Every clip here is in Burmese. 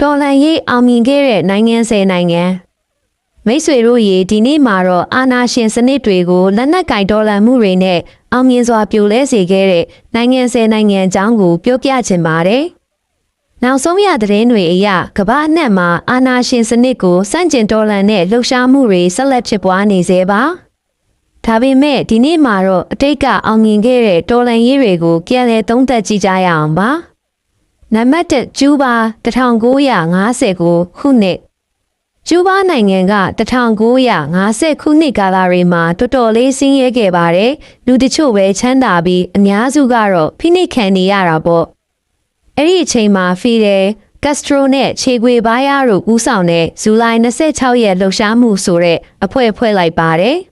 တော်လန်ရေးအောင်မြင်ခဲ့တဲ့နိုင်ငံဆယ်နိုင်ငံမိတ်ဆွေတို့ရေဒီနေ့မှာတော့အာနာရှင်စနစ်တွေကိုလက်နက်ကင်တော်လန်မှုတွေနဲ့အောင်မြင်စွာပြိုလဲစေခဲ့တဲ့နိုင်ငံဆယ်နိုင်ငံအကြောင်းကိုပြောပြချင်ပါတယ်။နောက်ဆုံးရသတင်းတွေအရကမ္ဘာအနှံ့မှာအာနာရှင်စနစ်ကိုစန့်ကျင်တော်လန်တဲ့လှုပ်ရှားမှုတွေဆက်လက်ဖြစ်ပွားနေသေးပါ။ဒါပေမဲ့ဒီနေ့မှာတော့အတိတ်ကအောင်မြင်ခဲ့တဲ့တော်လန်ရေးတွေကိုပြန်လည်သုံးသပ်ကြည့်ကြရအောင်ပါ။ နံပါတ်1ကျူးဘာ1959ခုနှစ်ကျူးဘာနိုင်ငံက1950ခုနှစ်ကာလတွေမှာတော်တော်လေးဆင်းရဲခဲ့ပါတယ်။လူတချို့ပဲချမ်းသာပြီးအများစုကတော့ဖိနှိပ်ခံနေရတာပေါ့။အဲ့ဒီအချိန်မှာဖီဒယ်ကက်စထရိုနဲ့ခြေခွေဘားယားတို့ဦးဆောင်တဲ့ဇူလိုင်26ရက်လှုပ်ရှားမှုဆိုတဲ့အဖွဲ့ဖွဲ့လိုက်ပါတယ်။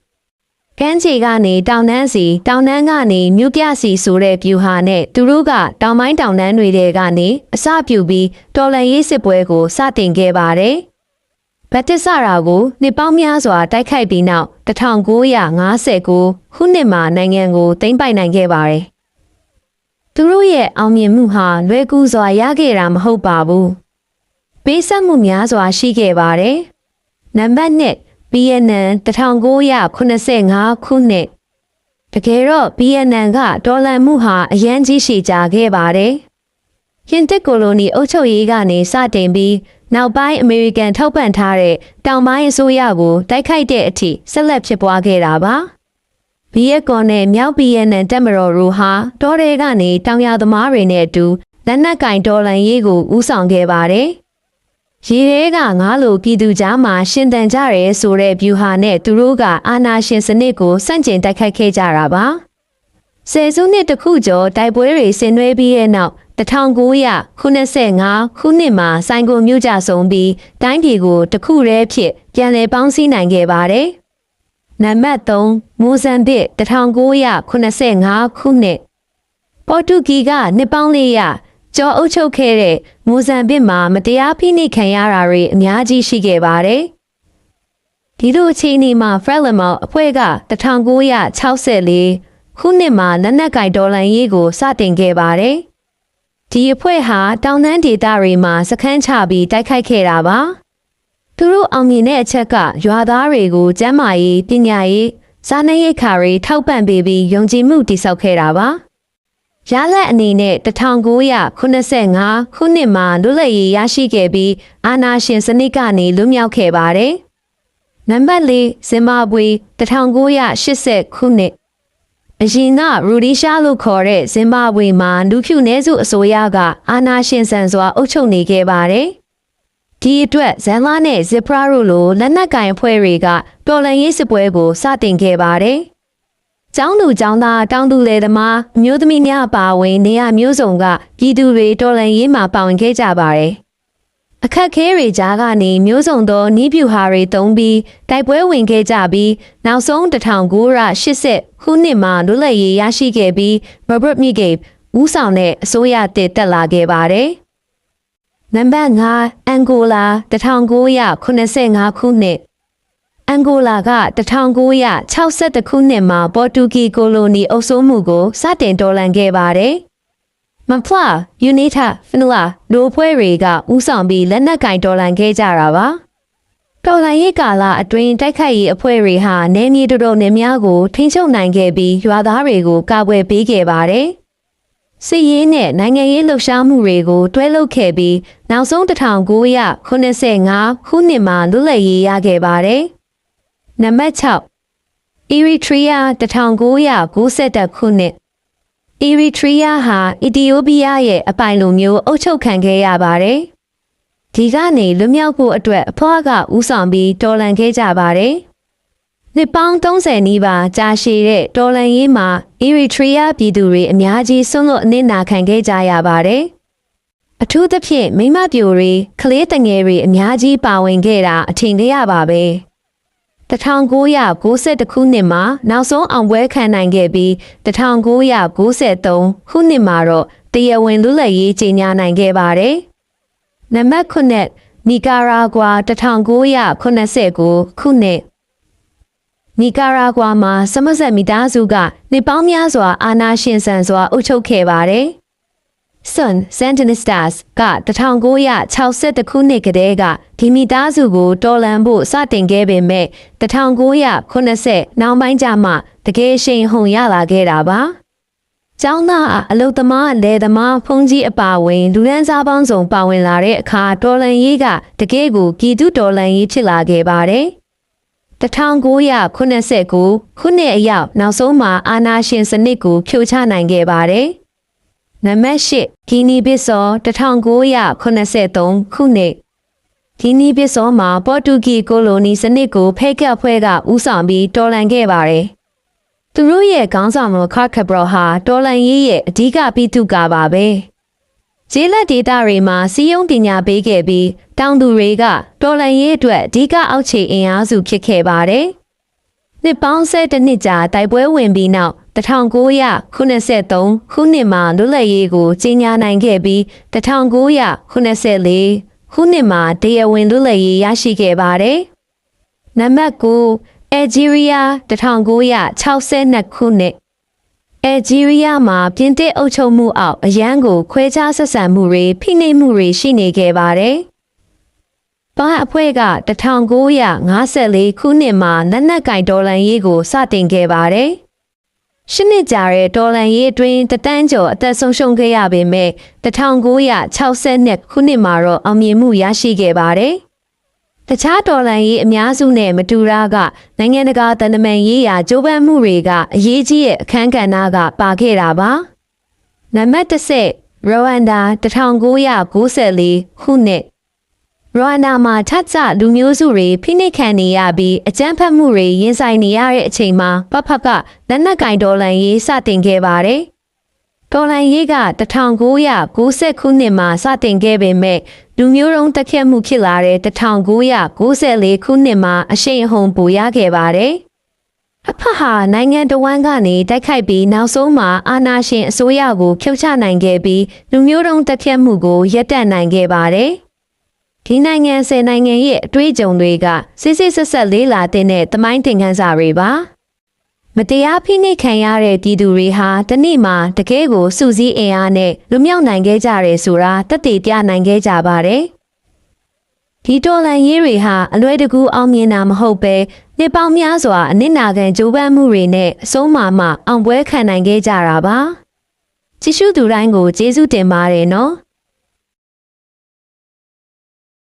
ကမ်းခြေကနေတောင်တန်းစီတောင်တန်းကနေမြို့ပြစီဆိုတဲ့ဗျူဟာနဲ့သူတို့ကတောင်ပိုင်းတောင်တန်းတွေထဲကနေအစပြုပြီးတော်လန်ရေးစစ်ပွဲကိုစတင်ခဲ့ပါတယ်။ဗတ်တစ်စရာကိုနှစ်ပေါင်းများစွာတိုက်ခိုက်ပြီးနောက်1959ခုနှစ်မှာနိုင်ငံကိုသိမ်းပိုက်နိုင်ခဲ့ပါတယ်။သူတို့ရဲ့အောင်မြင်မှုဟာလွယ်ကူစွာရခဲ့တာမဟုတ်ပါဘူး။ပေးဆက်မှုများစွာရှိခဲ့ပါတယ်။နံပါတ်1 BNN 1985ခုနှစ်တကယ်တော့ BNN ကဒေါ်လာမှုဟာအရန်ကြီးရှိကြခဲ့ပါတယ်။ရင်တက်ကိုလိုနီအုပ်ချုပ်ရေးကနေစတင်ပြီးနောက်ပိုင်းအမေရိကန်ထောက်ပံ့ထားတဲ့တောင်ပိုင်းအစိုးရကိုတိုက်ခိုက်တဲ့အထိဆက်လက်ဖြစ်ပွားခဲ့တာပါ။ဘီယက်ကွန်နဲ့မြောက်ဘီယက်နန်တက်မတော်တို့ဟာတောထဲကနေတောင်ရသမားတွေနဲ့အတူလက်နက်ကင်ဒေါ်လန်ရေးကိုဦးဆောင်ခဲ့ပါတယ်။ ရေထဲကငါးလိုပြည်သူကြားမှာရှင်တန်ကြရဲဆိုတဲ့ဗျူဟာနဲ့သူတို့ကအာနာရှင်စနစ်ကိုစန့်ကျင်တိုက်ခိုက်ခဲ့ကြတာပါ။ဆယ်စုနှစ်တခုကျော်တိုက်ပွဲတွေဆင်နွှဲပြီးတဲ့နောက်1985ခုနှစ်မှာဆိုင်ကိုမြို့ကြဆုံးပြီးတိုင်းပြည်ကိုတခုတည်းဖြစ်ပြန်လည်ပေါင်းစည်းနိုင်ခဲ့ပါတယ်။နံပါတ်3မိုဇမ်ဘစ်1985ခုနှစ်ပေါ်တူဂီကနှစ်ပေါင်း400 ကျော်အုပ်ချုပ်ခဲ့တဲ့မိုဇမ်ဘစ်မှာမတရားဖိနှိပ်ခံရတာတွေအများကြီးရှိခဲ့ပါတယ်။ဒီလိုအခြေအနေမှာဖရက်လမောက်အဖွဲ့က1964ခုနှစ်မှာလက်နက်ကင်ဒေါ်လာရေးကိုစတင်ခဲ့ပါတယ်။ဒီအဖွဲ့ဟာတောင်တန်းဒေသတွေမှာစခန်းချပြီးတိုက်ခိုက်ခဲ့တာပါသူတို့အောင်မြင်တဲ့အချက်ကရွာသားတွေကိုကျမ်းမာရေးပညာရေးစားနပ်ရိက္ခာတွေထောက်ပံ့ပေးပြီးယုံကြည်မှုတည်ဆောက်ခဲ့တာပါ ရလက်အနေနဲ့1985ခုနှစ်မှာလွတ်လပ်ရေးရရှိခဲ့ပြီးအာနာရှင်စနစ်ကနေလွတ်မြောက်ခဲ့ပါတယ်နံပါတ်၄ဇင်ဘာဘွေ1980ခုနှစ်အရင်ကရူဒီရှာလို့ခေါ်တဲ့ဇင်ဘာဘွေမှာလူဖြူနေစုအစိုးရကအာဏာရှင်ဆန်စွာအုပ်ချုပ်နေခဲ့ပါတယ်။ဒီအတွက်ဇန်လာနဲ့ဇစ်ပရာတို့လိုလက်နက်ကင်အဖွဲ့တွေကတော်လန်ရေးစစ်ပွဲကိုစတင်ခဲ့ပါတယ်။ ကျောင်းသူကျောင်းသားတောင်သူလယ်သမားမျိုးသမီးများအပါအဝင်နေရာမျိုးစုံကပြည်သူတွေတော်လန်ရေးမှာပါဝင်ခဲ့ကြပါတယ်။အခက်ခဲတွေကြားကနေမျိုးစုံသောနီးပြူဟာတွေတုံးပြီးတိုက်ပွဲဝင်ခဲ့ကြပြီးနောက်ဆုံး1980ခုနှစ်မှာလွတ်လပ်ရေးရရှိခဲ့ပြီး Robert Mugabe ဦးဆောင်တဲ့အစိုးရတစ်တက်လာခဲ့ပါတယ်။နံပါတ်5အန်ဂိုလာ1985ခုနှစ် အန်ဂိုလာက1962ခုနှစ်မှာပေါ်တူဂီကိုလိုနီအုပ်စိုးမှုကိုစတင်တော်လှန်ခဲ့ပါတယ်။မဖလာယူနီတာဖနလာဒိုဖွဲတွေကဥဆောင်ပြီးလက်နက်ကင်တော်လန်ခဲ့ကြတာပါတော်လိုင်းရေးကာလအတွင်းတိုက်ခိုက်ရေးအဖွဲ့တွေဟာနေမြေတော်တော်များများကိုထိန်းချုပ်နိုင်ခဲ့ပြီးရွာသားတွေကိုကာကွယ်ပေးခဲ့ပါတယ်စစ်ရေးနဲ့နိုင်ငံရေးလှုပ်ရှားမှုတွေကိုတွဲလုပ်ခဲ့ပြီးနောက်ဆုံး1985ခုနှစ်မှာလွတ်လပ်ရေးရခဲ့ပါတယ် နံပါတ်6 Eritrea 1990ခုနှစ်အီရီထရီးယားဟာအီသီယိုးပီးယားရဲ့အပိုင်လိုမျိုးအုပ်ချုပ်ခံခဲ့ရပါတယ်။ဒီကနေလွတ်မြောက်ဖို့အတွက်အဖွားကဦးဆောင်ပြီးတော်လန်ခဲ့ကြပါတယ်။နှစ်ပေါင်း30နီးပါးကြာရှည်တဲ့တော်လန်ရေးမှာအီရီထရီးယားပြည်သူတွေအများကြီးဆွန့်လွတ်အနစ်နာခံခဲ့ကြရပါတယ်။အထူးသဖြင့်မိမပြိုတွေကလေးတငယ်တွေအများကြီးပါဝင်ခဲ့တာအထင်ကြီးရပါပဲ။ 1990ခုနှစ်မှာနောက်ဆုံးအောင်ပွဲခံနိုင်ခဲ့ပြီး1993ခုနှစ်မှာတော့တရားဝင်လူလက်ရေးကြီးညာနိုင်ခဲ့ပါတယ်။နံပါတ်9နီကာရာဂွာ1989ခုနှစ်နီကာရာဂွာမှာစမဆက်မိသားစုကနှစ်ပေါင်းများစွာအာဏာရှင်ဆန်စွာအုပ်ချုပ်ခဲ့ပါတယ်။ Sun Sandinistas က1962ခုနှစ်ကတည်းကဒီမီသားစုကိုတော်လန်ဖို့စတင်ခဲ့ပေမဲ့1980နောက်ပိုင်းကျမှတကယ်ရှိန်ဟုန်ရလာခဲ့တာပါ။ကျောင်းသားအလုတ်သမားလယ်သမားဖုန်ကြီးအပါဝင်လူရန်စားပေါင်းစုံပါဝင်လာတဲ့အခါတော်လန်ရေးကတကယ်ကိုကီတုတော်လန်ရေးဖြစ်လာခဲ့ပါတယ်။1989ခုနှစ်အရောက်နောက်ဆုံးမှာအာနာရှင်စနစ်ကိုဖြိုချနိုင်ခဲ့ပါတယ်။ နံပါတ်၈ဂီနီဘစ်စော1983ခုနှစ်ဂီနီဘစ်စောမှာပေါ်တူဂီကိုလိုနီစနစ်ကိုဖဲကပ်ဖွဲ့ကဦးဆောင်ပြီးတော်လှန်ခဲ့ပါတယ်။သူတို့ရဲ့ခေါင်းဆောင်မှုခါခဘရဟာတော်လှန်ရေးရဲ့အဓိကပြည်သူကပါပဲ။ဂျေးလက်ဒေတာတွေမှာစီယုံပညာပေးခဲ့ပြီးတောင်သူတွေကတော်လှန်ရေးအတွက်အဓိကအောက်ခြေအင်အားစုဖြစ်ခဲ့ပါတယ်။နှစ်ပေါင်းဆယ်တနှစ်ကြာတိုက်ပွဲဝင်ပြီးနောက် 1983ခုနှစ်မှာလွတ်လပ်ရေးကိုကြီးညာနိုင်ခဲ့ပြီး1984ခုနှစ်မှာတရားဝင်လွတ်လပ်ရေးရရှိခဲ့ပါတယ်။နံပါတ်9အယ်ဂျီးရီးယား1962ခုနှစ်အယ်ဂျီးရီးယားမှာပြင်သစ်အုပ်ချုပ်မှုအောက်အရန်ကိုခွဲခြားဆက်ဆံမှုတွေဖိနှိပ်မှုတွေရှိနေခဲ့ပါတယ်။ဘာအဖွဲ့က1954ခုနှစ်မှာလက်နက်ကင်ဒေါ်လန်ရေးကိုစတင်ခဲ့ပါတယ်။ ရှစ်နှစ်ကြာတဲ့တော်လန်ရေးအတွင်းတတန်းကျော်အသက်ဆုံးရှုံးခဲ့ရပေမဲ့1960ခုနှစ်မှာတော့အောင်မြင်မှုရရှိခဲ့ပါတယ်။တခြားတော်လန်ရေးအများစုနဲ့မတူတာကနိုင်ငံတကာတန်တမန်ရေးရာကြိုးပမ်းမှုတွေကအရေးကြီးတဲ့အခန်းကဏ္ဍကပါခဲ့တာပါ။နံပါတ်10ရိုဝမ်ဒါ1994ခုနှစ် ရဝမ်ဒါမှာထပ်ကျလူမျိုးစုတွေဖိနှိပ်ခံနေရပြီးအကြမ်းဖက်မှုတွေရင်ဆိုင်နေရတဲ့အချိန်မှာပဖက်ကလက်နက်ကင်ဒေါ်လန်ရေးစတင်ခဲ့ပါတယ်။ဒေါ်လန်ရေးက1990ခုနှစ်မှာစတင်ခဲ့ပေမဲ့လူမျိုးတုံးတက်ခတ်မှုဖြစ်လာတဲ့1994ခုနှစ်မှာအရှိန်အဟုန်ပိုရခဲ့ပါတယ်။အဖဟာနိုင်ငံတော်ဝန်ကနေတိုက်ခိုက်ပြီးနောက်ဆုံးမှာအာဏာရှင်အစိုးရကိုဖျောက်ချနိုင်ခဲ့ပြီးလူမျိုးတုံးတက်ခတ်မှုကိုရပ်တန့်နိုင်ခဲ့ပါတယ်။ ဒီနိုင်ငံဆယ်နိုင်ငံရဲ့အတွေ့အကြုံတွေကစစ်စစ်ဆက်ဆက်လေးလာတဲ့တမိုင်းတင်ခန်းစာတွေပါမတရားဖိနှိပ်ခံရတဲ့ပြည်သူတွေဟာတနေ့မှာတကယ်ကိုစုစည်းအင်အားနဲ့လူမြောက်နိုင်ခဲ့ကြတယ်ဆိုတာတက်တည်ပြနိုင်ခဲ့ကြပါတယ်ဒီတော်လန်ရေးတွေဟာအလွဲတကူအောင်မြင်တာမဟုတ်ပဲနှစ်ပေါင်းများစွာအနစ်နာခံကြိုးပမ်းမှုတွေနဲ့အဆုံးမှာမှအောင်ပွဲခံနိုင်ခဲ့ကြတာပါကြည့်ရှုသူတိုင်းကိုကျေးဇူးတင်ပါတယ်နော်